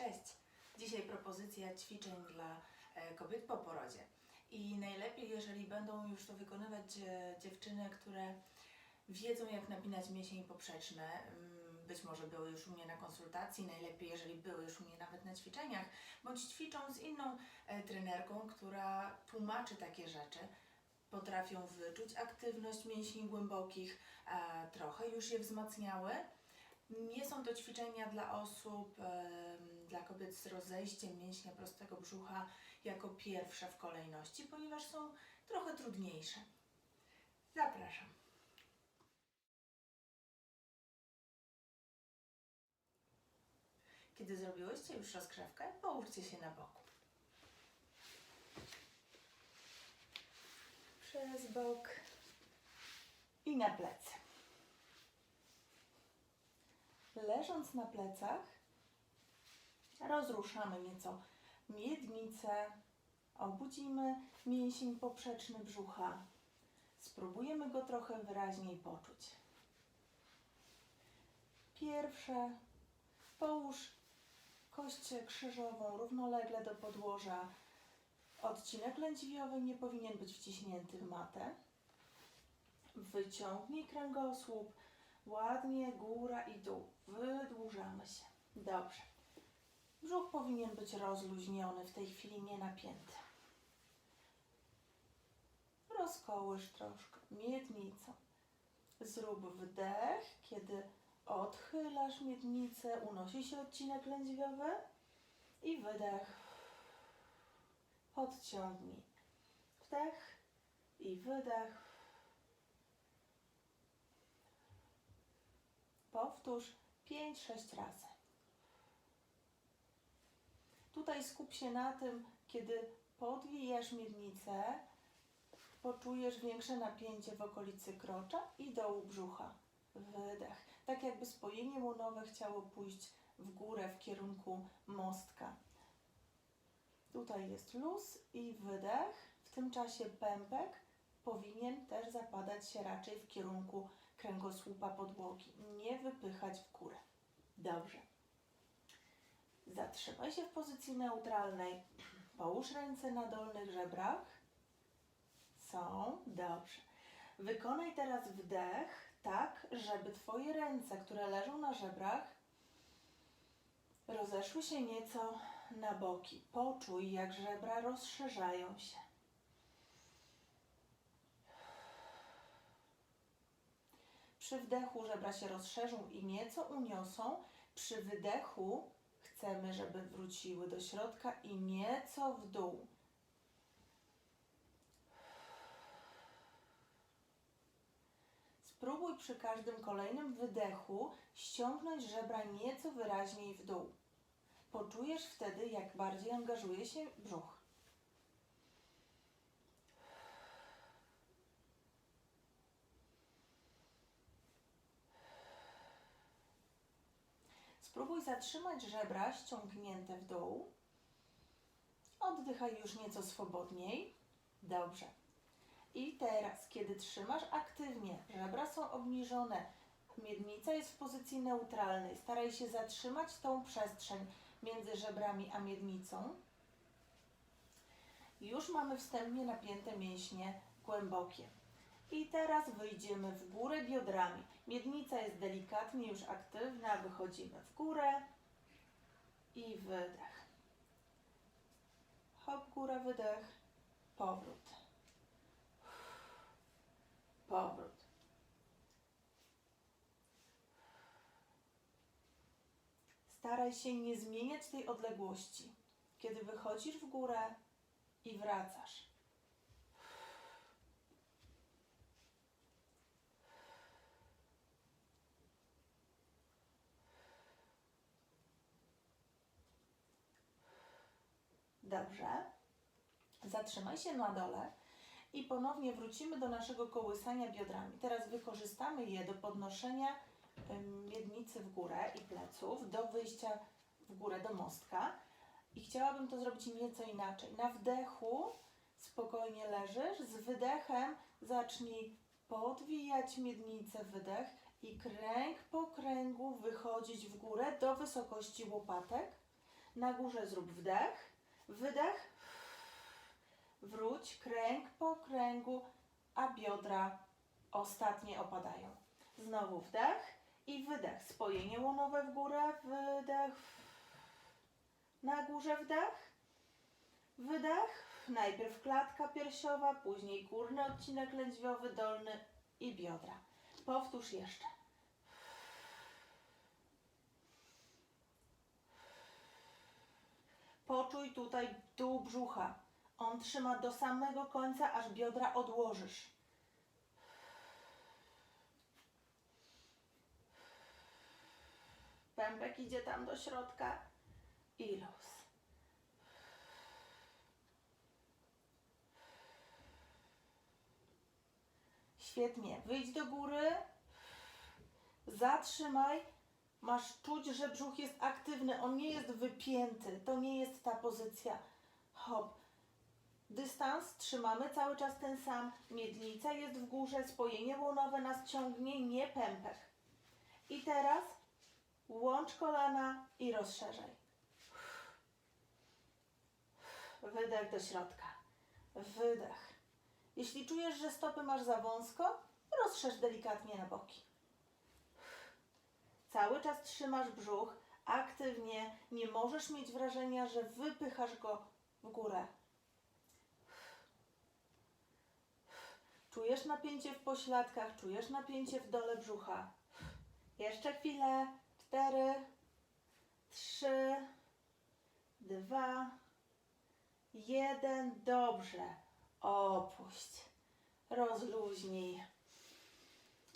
Cześć! Dzisiaj propozycja ćwiczeń dla e, kobiet po porodzie. I najlepiej, jeżeli będą już to wykonywać e, dziewczyny, które wiedzą, jak napinać mięsień poprzeczny. Mm, Być może były już u mnie na konsultacji, najlepiej, jeżeli były już u mnie nawet na ćwiczeniach, bądź ćwiczą z inną e, trenerką, która tłumaczy takie rzeczy. Potrafią wyczuć aktywność mięśni głębokich, trochę już je wzmacniały. Nie są to ćwiczenia dla osób, dla kobiet z rozejściem mięśnia prostego brzucha jako pierwsze w kolejności, ponieważ są trochę trudniejsze. Zapraszam. Kiedy zrobiłyście już rozgrzewkę, połóżcie się na boku. Przez bok i na plecy. Leżąc na plecach, rozruszamy nieco miednicę, obudzimy mięsień poprzeczny brzucha. Spróbujemy go trochę wyraźniej poczuć. Pierwsze, połóż kość krzyżową równolegle do podłoża. Odcinek lędźwiowy nie powinien być wciśnięty w matę. Wyciągnij kręgosłup, ładnie góra i dół. Wydłużamy się. Dobrze. Brzuch powinien być rozluźniony, w tej chwili nie napięty. Rozkołysz troszkę miednicą. Zrób wdech, kiedy odchylasz miednicę, unosi się odcinek lędźwiowy i wydech. Podciągnij. Wdech i wydech. Powtórz 5-6 razy. Tutaj skup się na tym, kiedy podwijasz miednicę, poczujesz większe napięcie w okolicy krocza i dołu brzucha. Wydech. Tak jakby spojenie łonowe chciało pójść w górę w kierunku mostka. Tutaj jest luz i wydech. W tym czasie pępek powinien też zapadać się raczej w kierunku kręgosłupa podłogi. Nie wypychać w górę. Dobrze. Zatrzymaj się w pozycji neutralnej. Połóż ręce na dolnych żebrach. Są. Dobrze. Wykonaj teraz wdech tak, żeby Twoje ręce, które leżą na żebrach, rozeszły się nieco na boki. Poczuj, jak żebra rozszerzają się. Przy wdechu żebra się rozszerzą i nieco uniosą. Przy wydechu chcemy, żeby wróciły do środka i nieco w dół. Spróbuj przy każdym kolejnym wydechu ściągnąć żebra nieco wyraźniej w dół. Poczujesz wtedy, jak bardziej angażuje się brzuch. Spróbuj zatrzymać żebra ściągnięte w dół. Oddychaj już nieco swobodniej. Dobrze. I teraz, kiedy trzymasz aktywnie, żebra są obniżone, miednica jest w pozycji neutralnej, staraj się zatrzymać tą przestrzeń między żebrami a miednicą. Już mamy wstępnie napięte mięśnie głębokie. I teraz wyjdziemy w górę biodrami. Miednica jest delikatnie już aktywna, wychodzimy w górę i wydech. Hop, góra, wydech, powrót. Powrót. Staraj się nie zmieniać tej odległości. Kiedy wychodzisz w górę i wracasz. Dobrze. Zatrzymaj się na dole i ponownie wrócimy do naszego kołysania biodrami. Teraz wykorzystamy je do podnoszenia miednicy w górę i pleców, do wyjścia w górę do mostka. I chciałabym to zrobić nieco inaczej. Na wdechu spokojnie leżysz, z wydechem zacznij podwijać miednicę, wydech i kręg po kręgu wychodzić w górę do wysokości łopatek. Na górze zrób wdech, wydech, wróć, kręg po kręgu, a biodra ostatnie opadają. Znowu wdech i wydech. Spojenie łonowe w górę, wydech. Na górze wdech, wydech. Najpierw klatka piersiowa, później górny odcinek lędźwiowy, dolny i biodra. Powtórz jeszcze. Poczuj tutaj dół brzucha. On trzyma do samego końca, aż biodra odłożysz. Pępek idzie tam do środka i luz. Świetnie. Wyjdź do góry. Zatrzymaj. Masz czuć, że brzuch jest aktywny. On nie jest wypięty. To nie jest ta pozycja. Hop. Dystans trzymamy cały czas ten sam. Miednica jest w górze. Spojenie łonowe nas ciągnie, nie pępek. I teraz łącz kolana i rozszerzaj. Wydech do środka. Wydech. Jeśli czujesz, że stopy masz za wąsko, rozszerz delikatnie na boki. Cały czas trzymasz brzuch aktywnie. Nie możesz mieć wrażenia, że wypychasz go w górę. Czujesz napięcie w pośladkach, czujesz napięcie w dole brzucha. Jeszcze chwilę. Cztery, trzy, dwa, jeden. Dobrze. Opuść. Rozluźnij.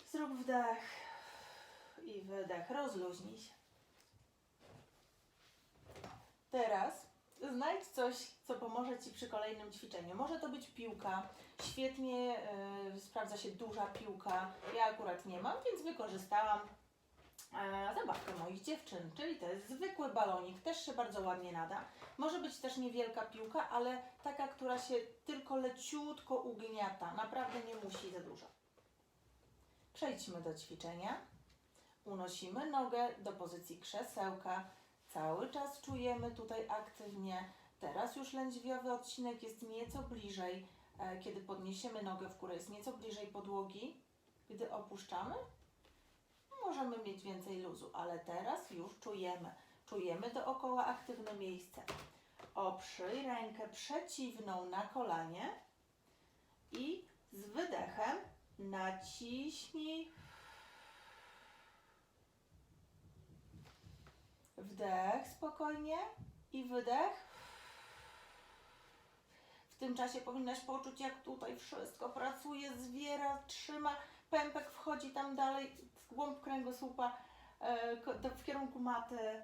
Zrób wdech i wydech. Rozluźnij się. Teraz znajdź coś, co pomoże Ci przy kolejnym ćwiczeniu. Może to być piłka. Świetnie y, sprawdza się duża piłka. Ja akurat nie mam, więc wykorzystałam e, zabawkę moich dziewczyn, czyli to jest zwykły balonik, też się bardzo ładnie nada. Może być też niewielka piłka, ale taka, która się tylko leciutko ugniata. Naprawdę nie musi za dużo. Przejdźmy do ćwiczenia. Unosimy nogę do pozycji krzesełka. Cały czas czujemy tutaj aktywnie. Teraz już lędźwiowy odcinek jest nieco bliżej. E, Kiedy podniesiemy nogę w górę, jest nieco bliżej podłogi. Gdy opuszczamy, możemy mieć więcej luzu, ale teraz już czujemy. Czujemy dookoła aktywne miejsce. Oprzyj rękę przeciwną na kolanie i z wydechem naciśnij Wdech spokojnie i wydech. W tym czasie powinnaś poczuć, jak tutaj wszystko pracuje, zwiera, trzyma. Pępek wchodzi tam dalej w głąb kręgosłupa, e, w kierunku maty.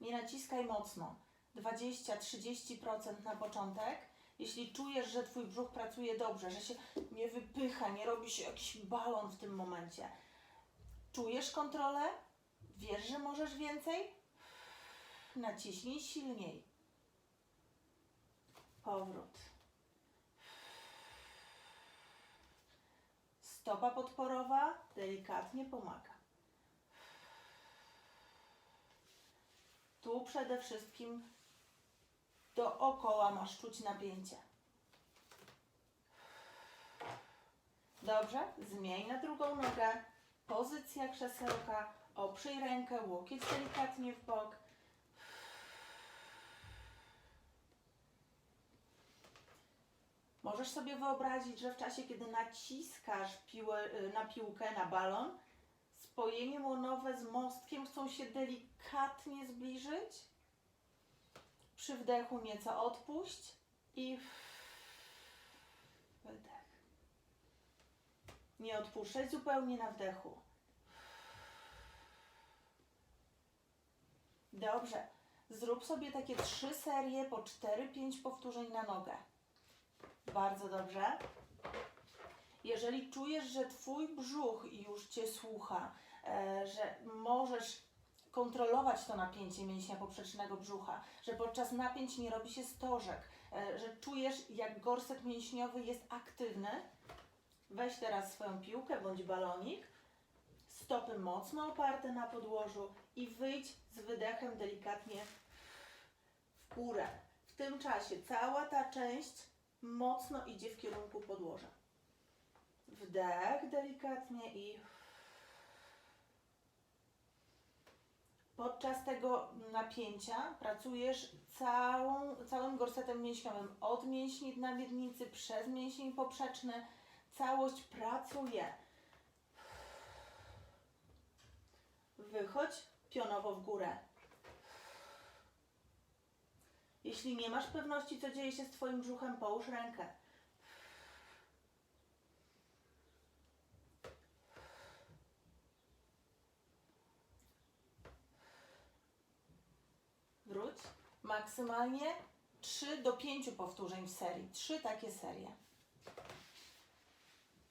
Nie naciskaj mocno. 20-30% na początek. Jeśli czujesz, że Twój brzuch pracuje dobrze, że się nie wypycha, nie robi się jakiś balon w tym momencie, Czujesz kontrolę? Wiesz, że możesz więcej? Naciśnij silniej. Powrót. Stopa podporowa delikatnie pomaga. Tu przede wszystkim dookoła masz czuć napięcie. Dobrze, zmień na drugą nogę. Pozycja krzesełka, oprzyj rękę, łokieć delikatnie w bok. Możesz sobie wyobrazić, że w czasie, kiedy naciskasz piłę, y, na piłkę, na balon, spojenie łonowe z mostkiem chcą się delikatnie zbliżyć. Przy wdechu nieco odpuść i wydech. Nie odpuszczaj zupełnie na wdechu. Dobrze. Zrób sobie takie trzy serie po 4-5 powtórzeń na nogę. Bardzo dobrze. Jeżeli czujesz, że Twój brzuch już Cię słucha, e, że możesz kontrolować to napięcie mięśnia poprzecznego brzucha, że podczas napięć nie robi się stożek, e, że czujesz, jak gorset mięśniowy jest aktywny, Weź teraz swoją piłkę bądź balonik, Stopy mocno oparte na podłożu i wyjdź z wydechem delikatnie w górę. W tym czasie cała ta część mocno idzie w kierunku podłoża. Wdech delikatnie i podczas tego napięcia pracujesz całą, całym gorsetem mięśniowym od mięśni dna miednicy przez mięsień poprzeczny. Całość pracuje. Wychodź pionowo w górę. Jeśli nie masz pewności, co dzieje się z Twoim brzuchem, połóż rękę. Wróć. Maksymalnie 3 do 5 powtórzeń w serii. 3 takie serie.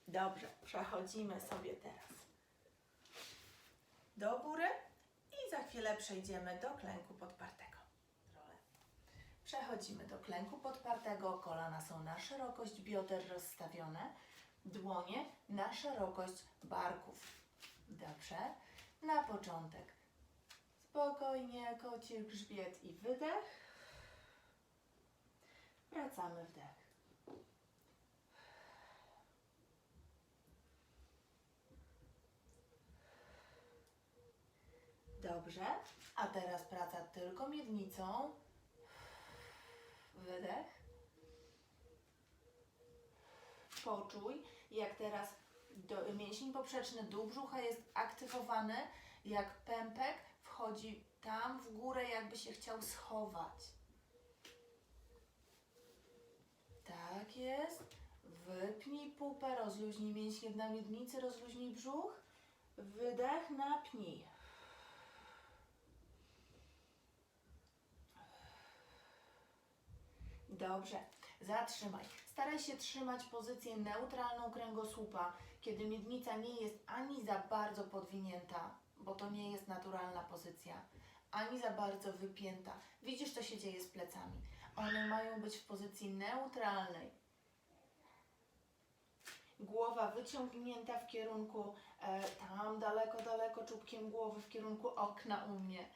Dobrze, przechodzimy sobie teraz do góry i za chwilę przejdziemy do klęku podpartego. Przechodzimy do klęku podpartego, kolana są na szerokość bioder rozstawione, dłonie na szerokość barków. Dobrze, na początek spokojnie, koci grzbiet i wydech. Wracamy wdech. Dobrze, a teraz praca tylko miednicą. Wydech. Poczuj, jak teraz do, mięsień poprzeczny dół brzucha jest aktywowany, jak pępek wchodzi tam w górę, jakby się chciał schować. Tak jest. Wypnij pupę, rozluźnij mięśnie na miednicy, rozluźnij brzuch. Wydech, napnij. Dobrze, zatrzymaj. Staraj się trzymać pozycję neutralną kręgosłupa, kiedy miednica nie jest ani za bardzo podwinięta, bo to nie jest naturalna pozycja, ani za bardzo wypięta. Widzisz, co się dzieje z plecami. One mają być w pozycji neutralnej. Głowa wyciągnięta w kierunku e, tam daleko, daleko czubkiem głowy w kierunku okna u mnie.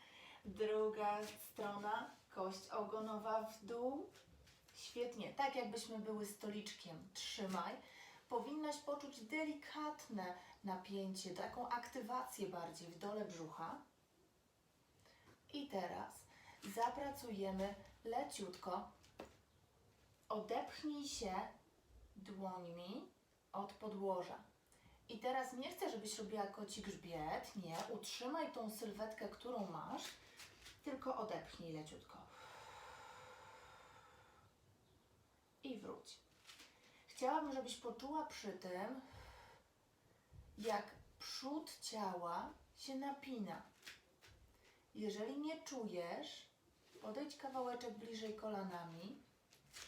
Druga strona, kość ogonowa w dół. Świetnie, tak jakbyśmy były stoliczkiem. Trzymaj. Powinnaś poczuć delikatne napięcie, taką aktywację bardziej w dole brzucha. I teraz zapracujemy leciutko. Odepchnij się dłońmi od podłoża. I teraz nie chcę, żebyś robiła koci grzbiet, nie. Utrzymaj tą sylwetkę, którą masz, tylko odepchnij leciutko. I wróć. Chciałabym, żebyś poczuła przy tym, jak przód ciała się napina. Jeżeli nie czujesz, podejdź kawałeczek bliżej kolanami.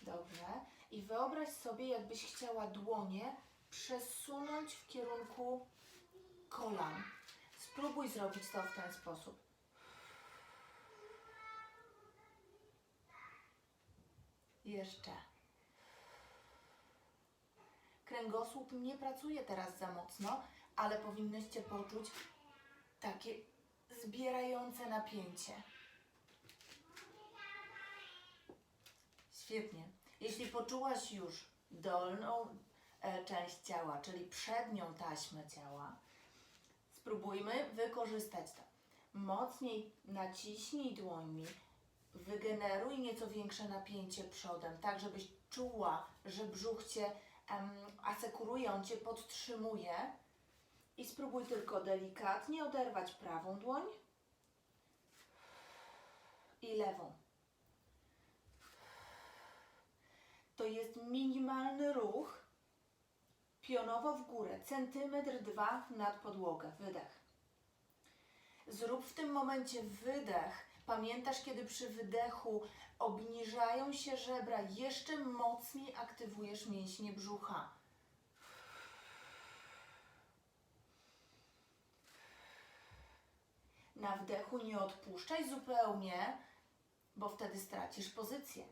Dobrze. I wyobraź sobie, jakbyś chciała dłonie przesunąć w kierunku kolan. Spróbuj zrobić to w ten sposób. Jeszcze. Kręgosłup nie pracuje teraz za mocno, ale powinnyście poczuć takie zbierające napięcie. Świetnie. Jeśli poczułaś już dolną e, część ciała, czyli przednią taśmę ciała, spróbujmy wykorzystać to. Mocniej naciśnij dłońmi, wygeneruj nieco większe napięcie przodem, tak żebyś czuła, że brzuch Cię asekuruje, on Cię podtrzymuje. I spróbuj tylko delikatnie oderwać prawą dłoń i lewą. To jest minimalny ruch, pionowo w górę, centymetr dwa nad podłogę, wydech. Zrób w tym momencie wydech. Pamiętasz, kiedy przy wydechu obniżają się żebra, jeszcze mocniej aktywujesz mięśnie brzucha. Na wdechu nie odpuszczaj zupełnie, bo wtedy stracisz pozycję.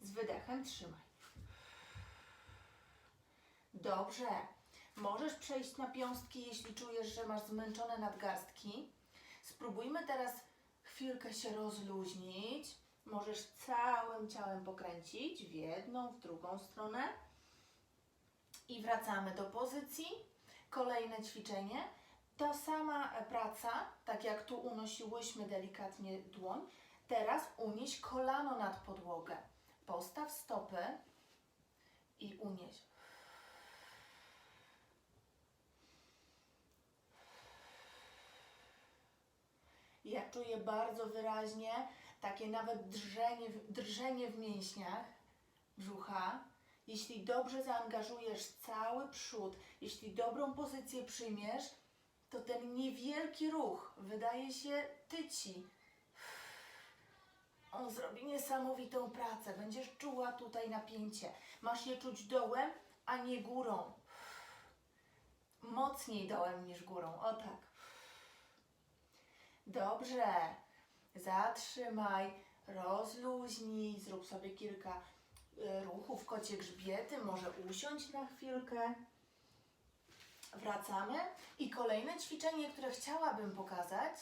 Z wydechem trzymaj. Dobrze. Możesz przejść na piąstki, jeśli czujesz, że masz zmęczone nadgarstki. Spróbujmy teraz chwilkę się rozluźnić. Możesz całym ciałem pokręcić w jedną, w drugą stronę. I wracamy do pozycji. Kolejne ćwiczenie. Ta sama praca, tak jak tu unosiłyśmy delikatnie dłoń, teraz unieś kolano nad podłogę. Postaw stopy i unieś. Ja czuję bardzo wyraźnie takie nawet drżenie, drżenie w mięśniach brzucha. Jeśli dobrze zaangażujesz cały przód, jeśli dobrą pozycję przyjmiesz, to ten niewielki ruch wydaje się tyci. On zrobi niesamowitą pracę. Będziesz czuła tutaj napięcie. Masz je czuć dołem, a nie górą. Mocniej dołem niż górą. O tak. Dobrze. Zatrzymaj, rozluźnij, zrób sobie kilka y, ruchów kocie grzbiety, może usiądź na chwilkę. Wracamy i kolejne ćwiczenie, które chciałabym pokazać,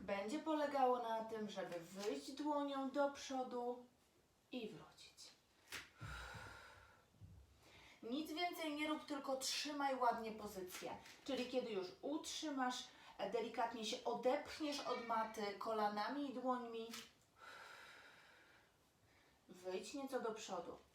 będzie polegało na tym, żeby wyjść dłonią do przodu i wrócić. Nic więcej nie rób, tylko trzymaj ładnie pozycję. Czyli kiedy już utrzymasz, delikatnie się odepchniesz od maty kolanami i dłońmi, wyjdź nieco do przodu.